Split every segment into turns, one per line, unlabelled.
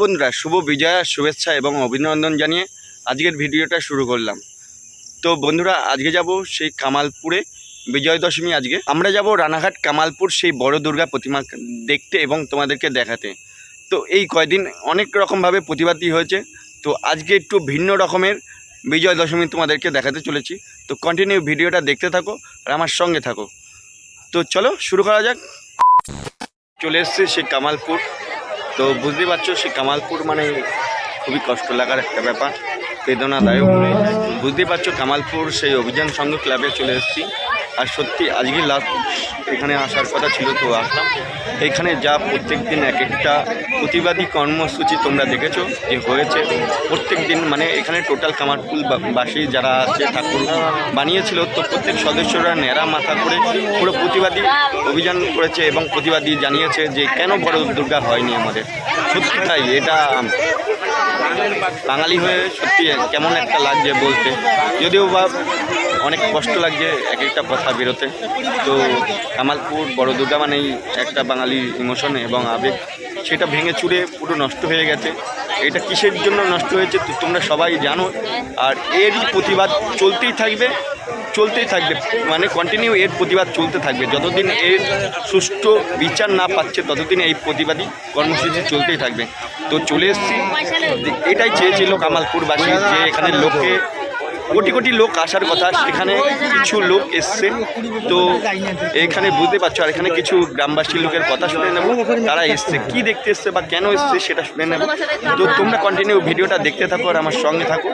বন্ধুরা, শুভ বিজয়া, শুভেচ্ছা এবং অভিনন্দন জানিয়ে আজকের ভিডিওটা শুরু করলাম। তো বন্ধুরা, আজকে যাব সেই কামালপুরে বিজয় দশমী আজকে। আমরা যাব রানাঘাট কামালপুর সেই বড় দুর্গা প্রতিমা দেখতে এবং তোমাদেরকে দেখাতে। তো এই কয়দিন অনেক রকমভাবে প্রতিবাদী হয়েছে। তো আজকে একটু ভিন্ন রকমের বিজয় দশমী তোমাদেরকে দেখাতে চলেছি। তো কন্টিনিউ ভিডিওটা দেখতে থাকো আর আমার সঙ্গে থাকো। তো চলো, শুরু করা যাক। চলে এসছে সেই কামালপুর তো বুঝতেই পারছ, সে কামালপুর মানে খুবই কষ্ট লাগার একটা ব্যাপার, বেদনাদায়ক বুঝতেই পারছ, কামালপুর সেই অভিযান সংঘ ক্লাবে চলে এসেছি। আর সত্যি আজকে লাস্ট এখানে আসার কথা ছিল, তো আসলাম। এখানে যা প্রত্যেক দিন এক একটা প্রতিবাদী কর্মসূচি তোমরা দেখেছ, যে হয়েছে। প্রত্যেক দিন মানে এখানে টোটাল কামারপুর বা- বাসী যারা আছে, ঠাকুর বানিয়েছিল, তো প্রত্যেক সদস্যরা ন্যাড়া মাথা করে পুরো প্রতিবাদী অভিযান করেছে এবং প্রতিবাদী জানিয়েছে যে কেন বড় দুর্গা হয়নি আমাদের। সত্যি তাই, এটা বাঙালি হয়ে সত্যি কেমন একটা লাগছে বলতে। যদিও বা অনেক কষ্ট লাগছে এক একটা কথা বেরোতে। তো কামালপুর বড় দুর্গা মানেই একটা বাঙালি ইমোশন এবং আবেগ। সেটা ভেঙে চুরে পুরো নষ্ট হয়ে গেছে। এটা কিসের জন্য নষ্ট হয়েছে তোমরা সবাই জানো। আর এরই প্রতিবাদ চলতেই থাকবে চলতেই থাকবে। মানে কন্টিনিউ এর প্রতিবাদ চলতে থাকবে। যতদিন এর সুষ্ঠু বিচার না পাচ্ছে, ততদিন এই প্রতিবাদী কর্মসূচি চলতেই থাকবে। তো চলে এসেছি। এটাই চেয়েছিল কামালপুরবাসী যে এখানে লোককে কোটি কোটি লোক আসার কথা, সেখানে কিছু লোক এসছে। তো এখানে বুঝতে পারছ, আর এখানে কিছু গ্রামবাসীর লোকের কথা শুনে নেব, তারা এসছে, কি দেখতে এসছে বা কেন এসছে সেটা শুনে নেব। তো তোমরা কন্টিনিউ ভিডিওটা দেখতে থাকো আর আমার সঙ্গে থাকো।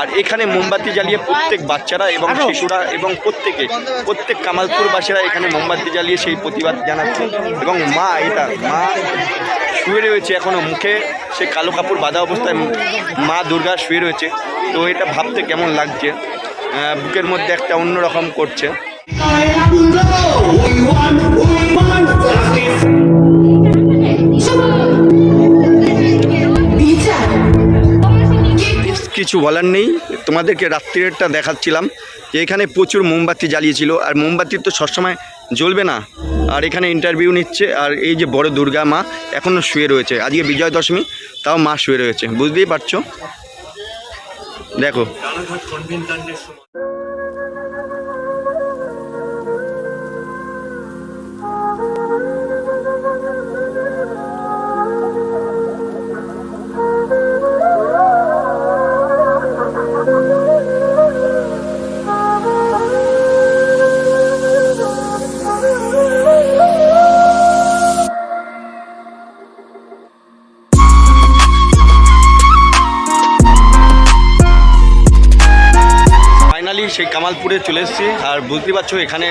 আর এখানে মোমবাতি জ্বালিয়ে প্রত্যেক বাচ্চারা এবং শিশুরা এবং প্রত্যেকে, প্রত্যেক কামালপুরবাসীরা এখানে মোমবাতি জ্বালিয়ে সেই প্রতিবাদ জানাচ্ছে। এবং মা এটা, মা শুয়ে রয়েছে এখনও মুখে, সে কালো কাপড় বাঁধা অবস্থায় মা দুর্গা শুয়ে রয়েছে। তো এটা ভাবতে কেমন লাগছে? আহ, বুকের মধ্যে একটা অন্যরকম করছে। কিছু বলার নেই। তোমাদেরকে রাত্রিরেরটা দেখাচ্ছিলাম যে এখানে প্রচুর মোমবাতি জ্বালিয়েছিল। আর মোমবাতি তো সবসময় জ্বলবে না। আর এখানে ইন্টারভিউ নিচ্ছে। আর এই যে বড় দুর্গা মা এখনও শুয়ে রয়েছে। আজকে বিজয় দশমী তাও মা শুয়ে রয়েছে। বুঝতেই পারছ? দেখো। সেই চলে এসেছি। আর বুঝতেই পারছ, এখানে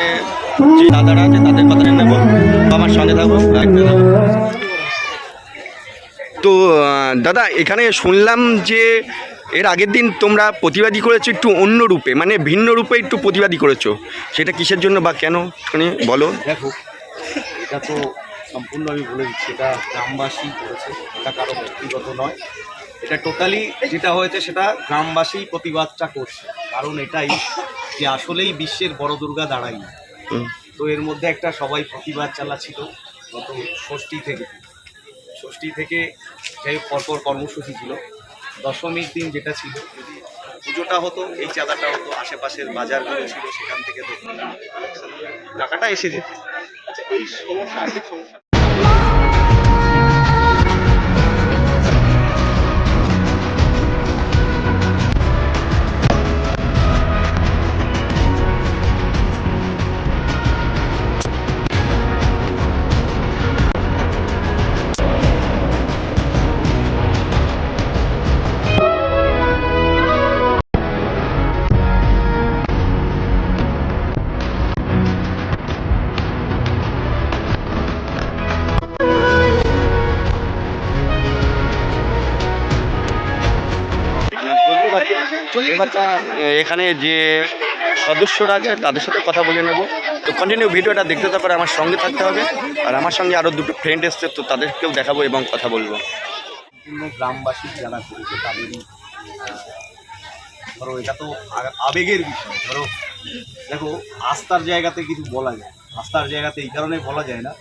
যে দাদারা আছে, তাদের কথা নেব। আমার সঙ্গে থাকব তো দাদা, এখানে শুনলাম যে এর আগের দিন তোমরা প্রতিবাদী করেছ একটু অন্য রূপে মানে ভিন্ন রূপে একটু প্রতিবাদী করেছ। সেটা কিসের জন্য বা কেন? শুনি, বলো।
দেখো, এটা তো সম্পূর্ণ আমি বলে দিচ্ছি, এটা গ্রামবাসী করেছে, এটা কারও ব্যক্তিগত নয়। এটা টোটালি যেটা হয়েছে সেটা গ্রামবাসী প্রতিবাদটা করছে। কারণ এটাই যে আসলেই বিশ্বের বড় দুর্গা দাঁড়াই। তো এর মধ্যে একটা সবাই প্রতিবাদ চালাচ্ছিল গত ষষ্ঠী থেকে। ষষ্ঠী থেকে যাই হোক পরপর কর্মসূচি ছিল। দশমীর দিন যেটা ছিল পুজোটা হতো এই চাঁদাটা হতো আশেপাশের বাজারগুলো ছিল সেখান থেকে তো টাকাটা এসে যেত। আচ্ছা এই সমস্যা আর্থিক সমস্যা
এখানে যে সদস্যরা আছে তাদের সাথে কথা বলে নেব। তো কন্টিনিউ ভিডিওটা দেখতে থাকলে আমার সঙ্গে থাকতে হবে। আর আমার সঙ্গে আরও দুটো ফ্রেন্ড এসছে তো তাদেরকেও দেখাবো এবং কথা বলব।
সম্পূর্ণ গ্রামবাসী যারা করেছে তাদেরই আহ, ধরো এটা তো আবেগের বিষয়। ধরো দেখো আস্থার জায়গাতে কিছু বলা যায়। আস্থার জায়গাতে এই কারণে বলা যায় না।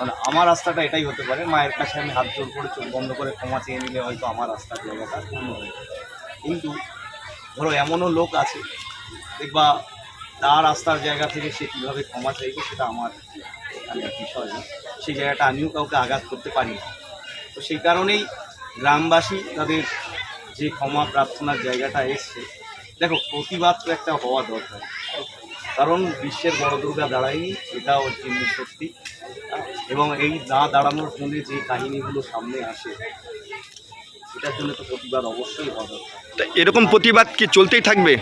মানে আমার রাস্তাটা এটাই হতে পারে মায়ের কাছে আমি হাত জোর করে চোখ বন্ধ করে ক্ষমা চেয়ে নিলে হয়তো আমার রাস্তার জায়গাটা পূর্ণ হয়ে। কিন্তু ধরো এমনও লোক আছে, দেখবা তার রাস্তার জায়গা থেকে সে কীভাবে ক্ষমা চাইবে সেটা আমার এখানে বিষয় না। সেই জায়গাটা আমিও কাউকে আঘাত করতে পারি না। তো সেই কারণেই গ্রামবাসী তাদের যে ক্ষমা প্রার্থনার জায়গাটা এসছে, দেখো প্রতিবাদ তো একটা হওয়া দরকার। কারণ বিশ্বের বড় দুর্গা দাঁড়ায়নি, এটাও জিনিস সত্যি। এবং এই না দাঁড়ানোর ফোনে যে কাহিনীগুলো সামনে আসে সেটার জন্য তো প্রতিবাদ অবশ্যই হওয়া দরকার।
এরকম প্রতিবাদ কি চলতেই থাকবে?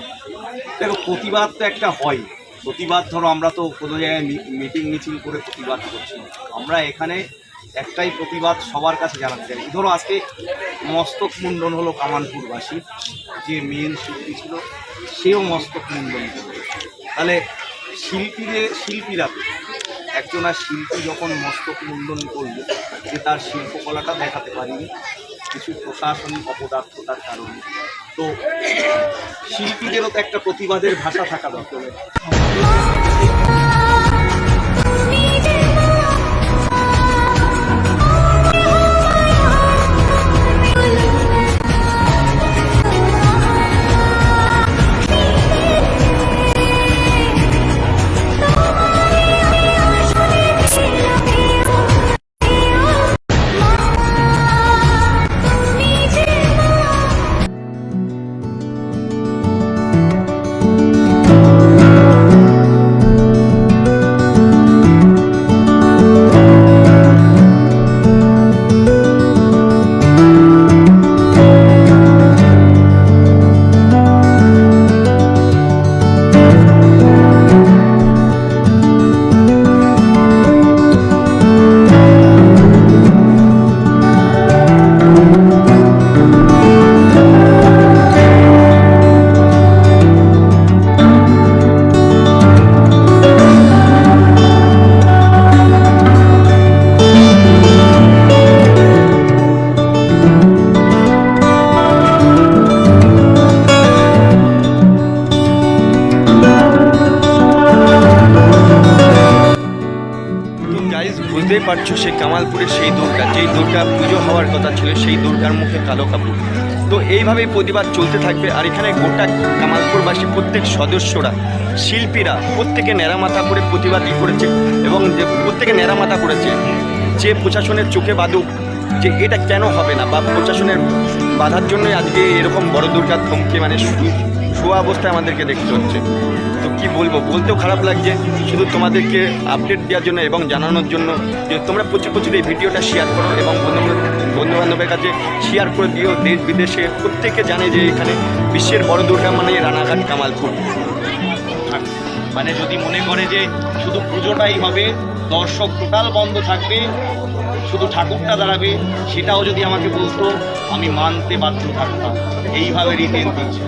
দেখো, প্রতিবাদ তো একটা হয়। প্রতিবাদ ধরো, আমরা তো কোনো জায়গায় মিটিং মিছিল করে প্রতিবাদ করছি। আমরা এখানে একটাই প্রতিবাদ সবার কাছে জানাতে চাই। ধরো, আজকে মস্তক মুন্ডন হলো কামানপুরবাসী, যে মেন শিল্পী ছিল, সেও মস্তক মুন্ডন তাহলে শিল্পীদের শিল্পীরা একজন আর শিল্পী যখন মস্তক মুন্ডন করবে যে তার শিল্পকলাটা দেখাতে পারিনি, কিছু প্রশাসনিক অপদার্থতার কারণে। তো শিল্পীদেরও তো একটা প্রতিবাদের ভাষা থাকা দরকার।
পারছ সেই কামালপুরের সেই দুর্গা, যেই দুর্গা পুজো হওয়ার কথা ছিল, সেই দুর্গার মুখে কালো কাপড়। তো এইভাবেই প্রতিবাদ চলতে থাকবে, আর এখানে গোটা কামালপুরবাসী, প্রত্যেক সদস্যরা, শিল্পীরা, প্রত্যেকে নেড়ামাথা করে প্রতিবাদই করেছে এবং প্রত্যেকে নেড়ামাথা করেছে যে প্রশাসনের চোখে বাদুক যে এটা কেন হবে না, বা প্রশাসনের বাধার জন্যই আজকে এরকম বড় দুর্গার থমকে মানে শোয়া অবস্থায় আমাদেরকে দেখতে হচ্ছে। তো কি বলব? বলতেও খারাপ লাগছে। শুধু তোমাদেরকে আপডেট দেওয়ার জন্য এবং জানানোর জন্য যে তোমরা প্রচুর প্রচুর এই ভিডিওটা শেয়ার করো এবং বন্ধু বন্ধু বান্ধবের কাছে শেয়ার করে দিও দেশ, বিদেশে। প্রত্যেকে জানে যে এখানে বিশ্বের বড় দুর্গা মানে রানাঘাট কামালপুর।
মানে যদি মনে করে যে শুধু পুজোটাই হবে, দর্শক টোটাল বন্ধ থাকবে শুধু ঠাকুরটা দাঁড়াবে সেটাও যদি আমাকে বলতো আমি মানতে বাধ্য থাকতাম। এইভাবে রিটেন দিচ্ছে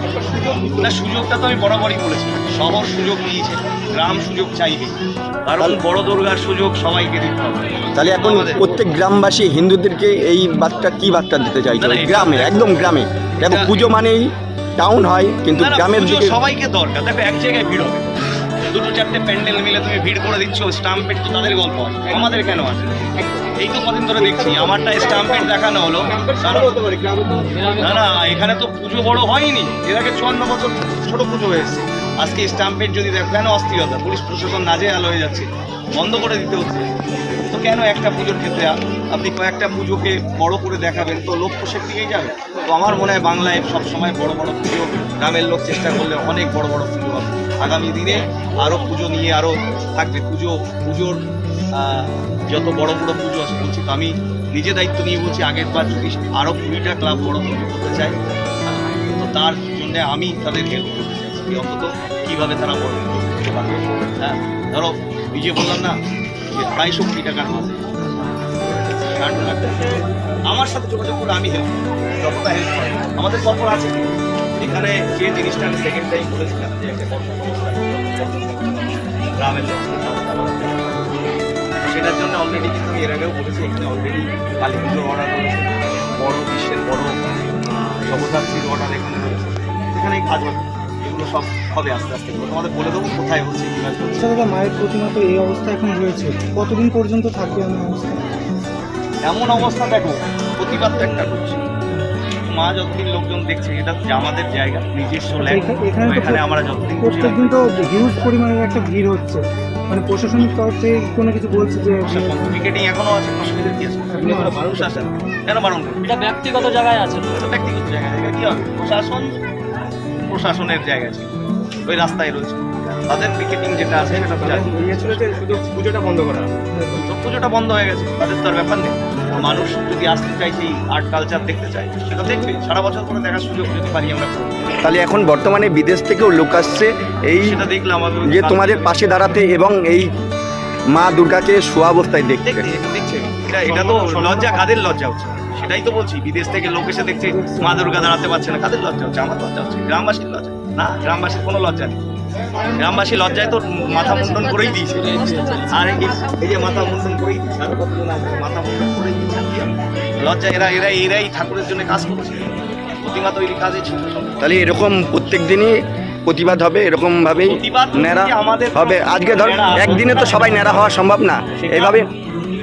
না সুযোগটা তো আমি বরাবরই বলেছি। শহর সুযোগ নিয়েছে গ্রাম সুযোগ চাইবে। কারণ বড় দুর্গার সুযোগ সবাইকে দিতে হবে।
তাহলে এখন প্রত্যেক গ্রামবাসী হিন্দুদেরকে এই বার্তা কি বার্তা দিতে চাইছে?
না,
গ্রামে একদম গ্রামে। দেখো পুজো মানেই টাউন হয় কিন্তু গ্রামের
সবাইকে দরকার। দেখো এক জায়গায় ভিড় হবে। দুটো চারটে প্যান্ডেল মিলে তুমি ভিড় করে দিচ্ছ স্টাম্পেট তো তাদের গল্প। আমাদের কেন আছে? এই তো কদিন ধরে দেখছি, আমারটা স্টাম্পেট দেখানো হলো। না না, এখানে তো পুজো বড় হয়নি। এর আগে চুয়ান্ন বছর ছোট পুজো হয়েছে আজকে স্টাম্পেট যদি দেখো কেন অস্থিরতা? পুলিশ প্রশাসন নাজেহাল হয়ে যাচ্ছে। বন্ধ করে দিতে হচ্ছে। তো কেন একটা পুজোর ক্ষেত্রে আপনি কয়েকটা পুজোকে বড় করে দেখাবেন? তো লোক তো সেদিকেই যাবে। তো আমার মনে হয় বাংলায় সব সময় বড় বড় পুজো, গ্রামের লোক চেষ্টা করলে অনেক বড় বড় পুজো হবে। আগামী দিনে আরও পুজো নিয়ে আরও থাকবে। পুজো, পুজোর যত বড় বড় পুজো আছে বলছি তো আমি নিজে দায়িত্ব নিয়ে বলছি, আগের বার যদি আরও কুড়িটা ক্লাব বড় পুজো করতে চাই তো তার জন্য আমি তাদের হেল্প করতে চাইছি অন্তত কীভাবে তারা বড় পুজো করতে পারবে। হ্যাঁ ধরো নিজে বললাম না যে আড়াইশো কোটি টাকার মাঝে ষাট লাখ। আমার সাথে যোগাযোগ করে আমি হেল্প যতটা হেল্প করে আমাদের পরপর আছে। এখানে যে জিনিসটা আমি সেকেন্ড টাইম বলেছিলাম যে একটা গ্রামের লোক সেটার জন্য অলরেডি কিন্তু আমি এর আগেও বলেছি, এখানে অলরেডি কালী পুজোর অর্ডার রয়েছে বড় বিশ্বের বড় জগদ্ধাত্রীর অর্ডার এখানে রয়েছে। এখানে কাজ হবে এগুলো এগুলো সব হবে আস্তে আস্তে। এগুলো তোমাদের বলে দেবো কোথায় হচ্ছে কীভাবে
দাদা, মায়ের প্রতিমা তো এই অবস্থা এখন রয়েছে। কতদিন পর্যন্ত থাকবে এমন অবস্থা?
এমন অবস্থা দেখো প্রতিবাদ তো একটা করছে। মা যতদিন লোকজন দেখছে এটা যে আমাদের জায়গা নিজস্ব ল্যান্ড
এখানে
এখানে আমরা যতদিন
প্রত্যেকদিন তো হিউজ পরিমাণের একটা ভিড় হচ্ছে। মানে প্রশাসনিক তরফ থেকে কোনো কিছু বলছে যে
টিকেটিং এখনও আছে অসুবিধা কি আছে মানুষ আসে না। কেন বারণ
এটা ব্যক্তিগত জায়গায় আছে।
এটা ব্যক্তিগত জায়গা জায়গা কি হবে? প্রশাসন প্রশাসনের জায়গা ছিল ওই রাস্তায় রয়েছে। তাদের টিকেটিং যেটা আছে সেটা তো জানি।
শুধু পুজোটা বন্ধ করা।
তো পুজোটা বন্ধ হয়ে গেছে। তাদের তো আর ব্যাপার নেই। মানুষ যদি আসতে চায় সেই আর্ট কালচার দেখতে চায় সেটা দেখবে। সারা বছর করে দেখার সুযোগ যদি পারি আমরা
তাহলে এখন বর্তমানে বিদেশ থেকেও লোক আসছে। এই
সেটা দেখলাম
যে তোমাদের পাশে দাঁড়াতে এবং এই মা দুর্গাকে শোয়া অবস্থায় দেখতে
দেখছে। এটা এটা তো লজ্জা কাদের লজ্জা হচ্ছে? সেটাই তো বলছি বিদেশ থেকে লোক এসে দেখছে মা দুর্গা দাঁড়াতে পারছে না কাদের লজ্জা হচ্ছে? আমার লজ্জা হচ্ছে। গ্রামবাসীর লজ্জা। না গ্রামবাসীর কোনো লজ্জা নেই। গ্রামবাসী লজ্জায় তো মাথা মুন্ডন করেই দিয়েছে আর এই যে মাথা মুন্ডন করেই দিয়েছে আর কতজন আছে? মাথা মুন্ডন করেই দিয়েছে। আর কি হবে? লজ্জা এরা এরা এরাই ঠাকুরের জন্য কাজ করছে। প্রতিমা তৈরি কাজে ছিল
তাহলে এরকম প্রত্যেক দিনই প্রতিবাদ হবে এরকম ভাবেই ন্যাড়া
আমাদের
হবে। আজকে ধর একদিনে তো সবাই ন্যাড়া হওয়া সম্ভব না। এইভাবে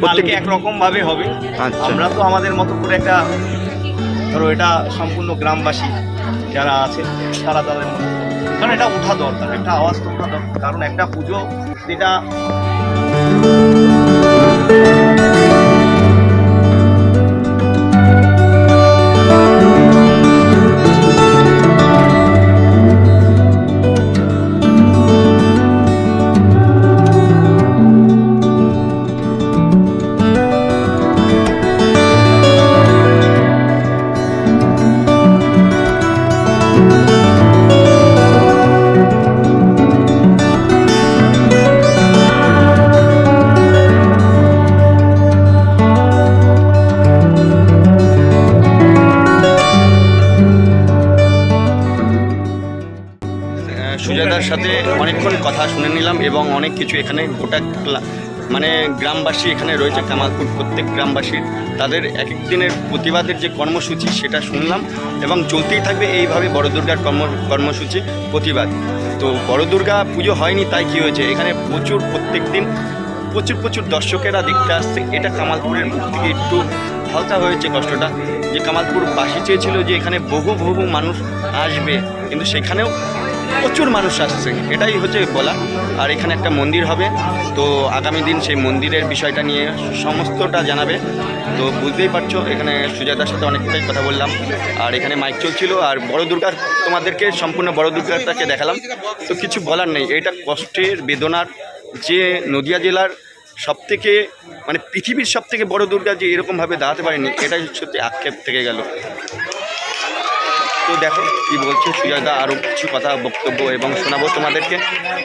প্রত্যেক
একরকম ভাবে হবে।
আচ্ছা।
আমরা তো আমাদের মতো করে একটা ধরো এটা সম্পূর্ণ গ্রামবাসী যারা আছে তারা তাদের মতো কারণ এটা ওঠা দরকার একটা আওয়াজ তো দরকার। কারণ একটা পুজো যেটা
অনেক কিছু এখানে, গোটা মানে গ্রামবাসী এখানে রয়েছে, কামালপুর প্রত্যেক গ্রামবাসীর তাদের এক এক দিনের প্রতিবাদের যে কর্মসূচি, সেটা শুনলাম এবং চলতেই থাকবে এইভাবে বড় দুর্গার কর্ম, কর্মসূচি, প্রতিবাদ। তো বড় দুর্গা পুজো হয়নি, তাই কি হয়েছে? এখানে প্রচুর প্রত্যেক দিন প্রচুর প্রচুর দর্শকেরা দেখতে আসছে। এটা কামালপুরের মুখ থেকে একটু হালকা হয়েছে কষ্টটা। যে কামালপুর বাসী চেয়েছিল যে এখানে বহু বহু মানুষ আসবে, কিন্তু সেখানেও প্রচুর মানুষ আসছে, এটাই হচ্ছে বলা। আর এখানে একটা মন্দির হবে, তো আগামী দিন সেই মন্দিরের বিষয়টা নিয়ে সমস্তটা জানাবে। তো বুঝতেই পারছ, এখানে সুজাতার সাথে অনেকটাই কথা বললাম। আর এখানে মাইক চলছিল, আর বড় দুর্গার তোমাদেরকে, সম্পূর্ণ বড় দুর্গাটাকে দেখালাম। তো কিছু বলার নেই, এটা কষ্টের বেদনার যে নদিয়া জেলার সবথেকে মানে পৃথিবীর সব থেকে বড় দুর্গা যে এরকমভাবে দাঁড়াতে পারেনি, এটাই সত্যি আক্ষেপ থেকে গেল। তো দেখো কি বলছে, সুজাতা আরও কিছু কথা, বক্তব্য এবং শোনাবো তোমাদেরকে।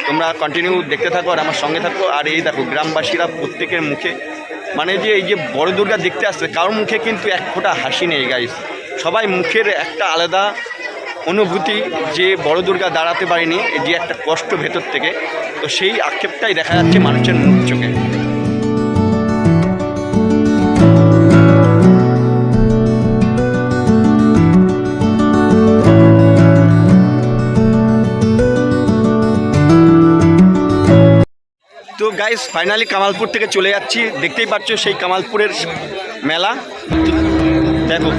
তোমরা কন্টিনিউ দেখতে থাকো আর আমার সঙ্গে থাকো। আর এই দেখো, গ্রামবাসীরা প্রত্যেকের মুখে মানে যে এই যে বড় দুর্গা দেখতে আসছে, কারোর মুখে কিন্তু এক ফোঁটা হাসি নেই গাইস সবাই মুখের একটা আলাদা অনুভূতি যে বড় দুর্গা দাঁড়াতে পারেনি যে একটা কষ্ট ভেতর থেকে। তো সেই আক্ষেপটাই দেখা যাচ্ছে মানুষের মুখ চোখে। গাইস ফাইনালি কামালপুর থেকে চলে যাচ্ছি। দেখতেই পাচ্ছ সেই কামালপুরের মেলা। দেখো।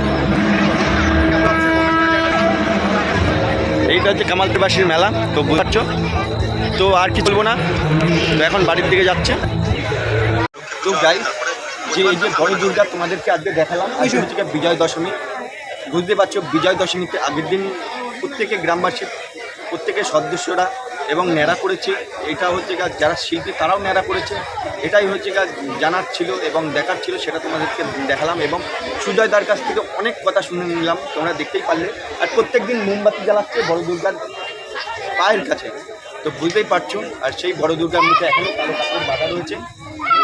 এইটা হচ্ছে কামালপুরবাসীর মেলা, তো বুঝতে পারছ? তো আর কি বলব না, তো এখন বাড়ির দিকে যাচ্ছে। তো গাইস যে এই যে বড় দুর্গা তোমাদেরকে আজকে দেখালাম, আজকে হচ্ছে বিজয় দশমী। বুঝতে পারছ, বিজয় দশমীতে আগের দিন প্রত্যেকে গ্রামবাসী প্রত্যেকের সদস্যরা এবং ন্যাড়া করেছে। এটা হচ্ছে গা যারা শিল্পী, তারাও ন্যাড়া করেছে। এটাই হচ্ছে গা জানার ছিল এবং দেখার ছিল, সেটা তোমাদেরকে দেখালাম এবং সুজয় দার কাছ থেকে অনেক কথা শুনে নিলাম, তোমরা দেখতেই পারলে। আর প্রত্যেক দিন মোমবাতি জ্বালাচ্ছে বড় দুর্গার পায়ের কাছে। তো বুঝতেই পারছ, আর সেই বড় দুর্গার মুখে এখনও কালো কাপড় বাধা রয়েছে।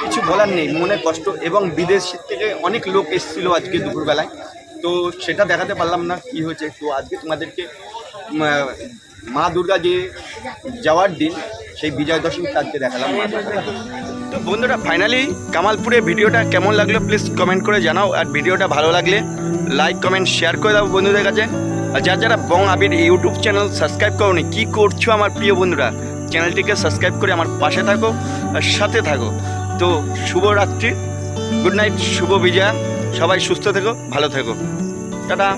কিছু বলার নেই, মনে কষ্ট এবং বিদেশ থেকে অনেক লোক এসেছিল আজকে দুপুরবেলায়। তো সেটা দেখাতে পারলাম না কি হয়েছে। তো আজকে তোমাদেরকে মা দুর্গা যে যাওয়ার দিন, সেই বিজয় দশমী আজকে দেখালাম তো বন্ধুরা ফাইনালি কামালপুরে ভিডিওটা কেমন লাগল প্লিজ কমেন্ট করে জানাও, আর ভিডিওটা ভালো লাগলে লাইক কমেন্ট শেয়ার করে দাও বন্ধুদের কাছে। আর যারা যারা Bong Abir YouTube channel subscribe করোনি, কি করছ আমার প্রিয় বন্ধুরা? চ্যানেলটিকে সাবস্ক্রাইব করে আমার পাশে থাকো, আর সাথে থাকো। তো শুভরাত্রি গুড নাইট শুভ বিজয়া, সবাই সুস্থ থেকো, ভালো থেকো। টাটা।